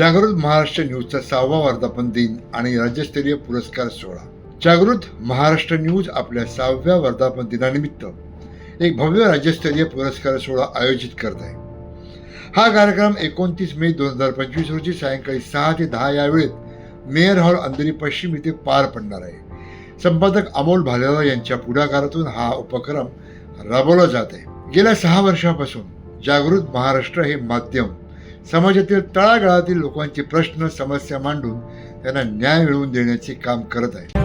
जागृत महाराष्ट्र न्यूजचा सहावा वर्धापन दिन आणि राज्यस्तरीय पुरस्कार सोहळा. जागृत महाराष्ट्र न्यूज आपल्या सहाव्या वर्धापन दिनानिमित्त एक भव्य राज्यस्तरीय पुरस्कार सोहळा आयोजित करत आहे. हा कार्यक्रम एकोणतीस मे दोन हजार पंचवीस रोजी सायंकाळी सहा ते दहा या वेळेत मेयर हॉल अंधेरी पश्चिम इथे पार पडणार आहे. संपादक अमोल भालेराव यांच्या पुढाकारातून हा उपक्रम राबवला जात आहे. गेल्या सहा वर्षापासून जागृत महाराष्ट्र हे माध्यम समाजातील तळागाळातील लोकांचे प्रश्न समस्या मांडून त्यांना न्याय मिळवून देण्याचे काम करत आहे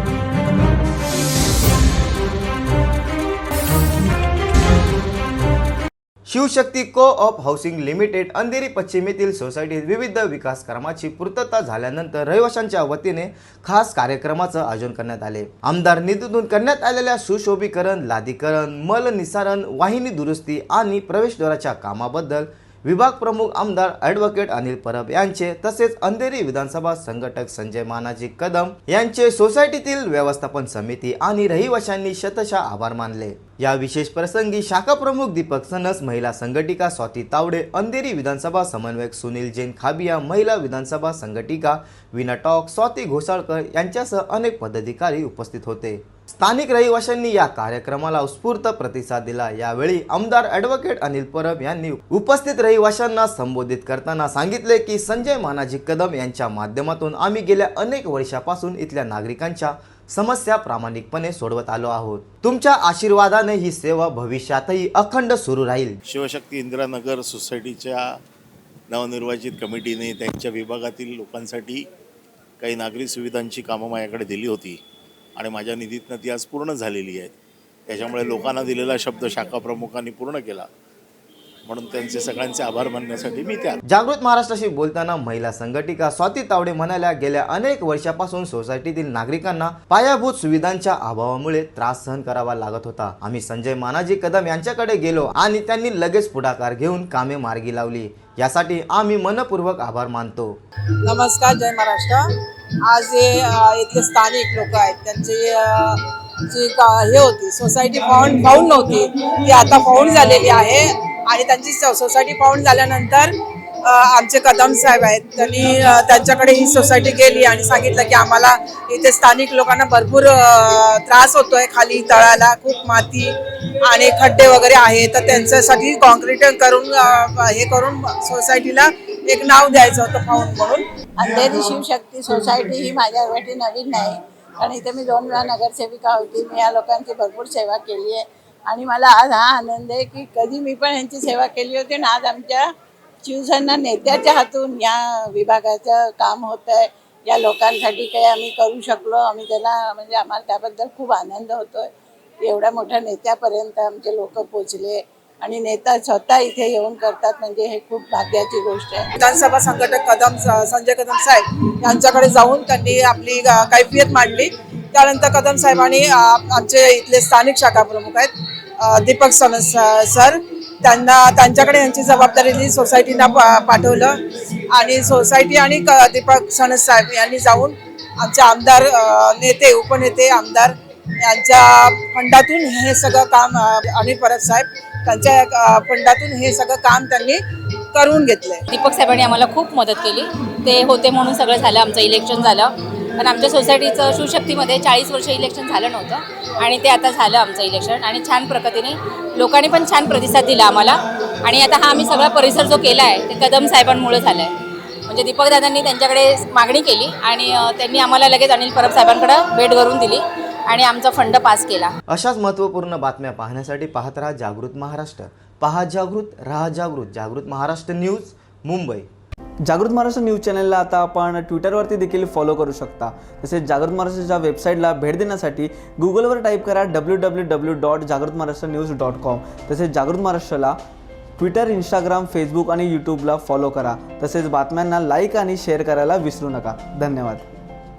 Shivshakti co op housing limited Andheri पश्चिमेतील सोसायटीत विविध विकास कामाची पूर्तता झाल्यानंतर रहिवाशांच्या वतीने खास कार्यक्रमाचं आयोजन करण्यात आले. आमदार निधीतून करण्यात आलेल्या सुशोभीकरण लादीकरण मल निसारण वाहिनी दुरुस्ती आणि प्रवेशद्वाराच्या कामाबद्दल विभाग प्रमुख आमदार ॲडव्होकेट अनिल परब यांचे तसेच अंधेरी विधानसभा संघटक संजय मानाजी कदम यांचे सोसायटीतील व्यवस्थापन समिती आणि रहिवाशांनी शतशः आभार मानले. या विशेष प्रसंगी शाखा प्रमुख दीपक सनस महिला संघटिका स्वाती तावडे अंधेरी विधानसभा समन्वयक सुनील जैन खाबिया महिला विधानसभा संघटिका विना टॉक स्वाती घोसाळकर यांच्यासह अनेक पदाधिकारी उपस्थित होते. स्थानिक रहिवाशांनी या कार्यक्रमाला उत्स्फूर्त प्रतिसाद दिला. यावेळी आमदार ॲडव्होकेट अनिल परब यांनी उपस्थित रहिवाशांना संबोधित करताना सांगितले की संजय मानाजी कदम यांच्या माध्यमातून आम्ही गेल्या अनेक वर्षापासून इथल्या नागरिकांच्या समस्या प्रामाणिकपणे सोडवत आलो आहोत. तुमच्या आशीर्वादाने ही सेवा भविष्यातही अखंड सुरू राहील. शिवशक्ती इंदिरानगर सोसायटीच्या नवनिर्वाचित कमिटीने त्यांच्या विभागातील लोकांसाठी काही नागरी सुविधांची कामं माझ्याकडे दिली होती. आणि माझ्या निधीतनं ती आज पूर्ण झालेली आहेत त्याच्यामुळे लोकांना दिलेला शब्द शाखा प्रमुखांनी पूर्ण केला. म्हणून त्यांचे सगळ्यांचे आभार मानण्यासाठी मी त्या जागृत महाराष्ट्राशी बोलताना महिला संघटिका स्वाती तावडे म्हणाल्या गेल्या अनेक वर्षापासून सोसायटीतील नागरिकांना पायाभूत सुविधांच्या अभावामुळे त्रास सहन करावा लागत होता. आम्ही संजय मानाजी कदम यांच्याकडे गेलो आणि त्यांनी लगेच पुढाकार घेऊन कामे मार्गी लावली. यासाठी आम्ही मनपूर्वक आभार मानतो. नमस्कार जय महाराष्ट्र. आज हे इथले स्थानिक लोक आहेत. त्यांची जी का- हे होती सोसायटी फाउंड फाउंड नव्हती. ती आता फाउंड झालेली आहे. आणि त्यांची स- सोसायटी फाउंड झाल्यानंतर आमचे कदम साहेब आहेत. त्यांनी त्यांच्याकडे ही सोसायटी गेली आणि सांगितलं की आम्हाला इथे स्थानिक लोकांना भरपूर त्रास होतोय खाली तळाला खूप माती आणि खड्डे वगैरे आहे तर त्यांच्यासाठी कॉन्क्रीट करून हे करून सोसायटीला एक नाव द्यायचं होतं फाउंड म्हणून. अंधेरी शिवशक्ती सोसायटी ही माझ्यासाठी नवीन नाही कारण इथे मी दोन वेळा नगरसेविका होती. मी या लोकांची भरपूर सेवा केली आहे. आणि मला आज हा आनंद आहे की कधी मी पण यांची सेवा केली होती आणि आज आमच्या शिवसेना नेत्याच्या हातून या विभागाचं काम होत आहे. या लोकांसाठी काही आम्ही करू शकलो. आम्ही त्याला म्हणजे आम्हाला त्याबद्दल खूप आनंद होतोय. एवढ्या मोठ्या नेत्यापर्यंत आमचे लोक पोचले. आणि नेता स्वतः इथे येऊन करतात म्हणजे हे खूप भाग्याची गोष्ट आहे. विधानसभा संघटक कदम संजय कदम साहेब यांच्याकडे जाऊन त्यांनी आपली कैफियत मांडली. त्यानंतर कदम साहेबांनी आमचे इथले स्थानिक शाखा प्रमुख आहेत दीपक सन सर. त्यांना त्यांच्याकडे यांची जबाबदारी दिली सोसायटीना पाठवलं. आणि सोसायटी आणि क- दीपक सणस साहेब यांनी जाऊन आमचे आमदार नेते उपनेते आमदार यांच्या फंडातून हे सगळं काम अनिल परब साहेब त्यांच्या फंडातून हे सगळं काम त्यांनी करून घेतलंय. दीपक साहेबांनी आम्हाला खूप मदत केली. ते होते म्हणून सगळं झालं आमचं इलेक्शन झालं. पण आमच्या सोसायटीचं शिवशक्तीमध्ये चाळीस वर्ष इलेक्शन झालं नव्हतं. आणि ते आता झालं आमचं इलेक्शन आणि छान प्रगतीने लोकांनी पण छान प्रतिसाद दिला आम्हाला. आणि आता हा आम्ही सगळा परिसर जो केला आहे ते कदम साहेबांमुळे झाला आहे म्हणजे दीपक दादांनी त्यांच्याकडे मागणी केली आणि त्यांनी आम्हाला लगेच अनिल परब साहेबांकडं भेट करून दिली. आणि आमचा फंड पास केला. अशाच महत्त्वपूर्ण बातम्या पाहण्यासाठी पाहत राहा जागृत महाराष्ट्र. पहा जागृत राहा जागृत. जागृत महाराष्ट्र न्यूज मुंबई. जागृत महाराष्ट्र न्यूज चॅनलला आता आपण ट्विटरवरती देखील फॉलो करू शकता. तसेच जागृत महाराष्ट्राच्या वेबसाईटला भेट देण्यासाठी गुगलवर टाईप करा डब्ल्यू डब्ल्यू डब्ल्यू डॉट जागृत महाराष्ट्र न्यूज डॉट कॉम तसेच जागृत महाराष्ट्राला ट्विटर इंस्टाग्राम फेसबुक आणि यूट्यूबला फॉलो करा. तसेच बातम्यांना लाईक आणि शेअर करायला विसरू नका. धन्यवाद.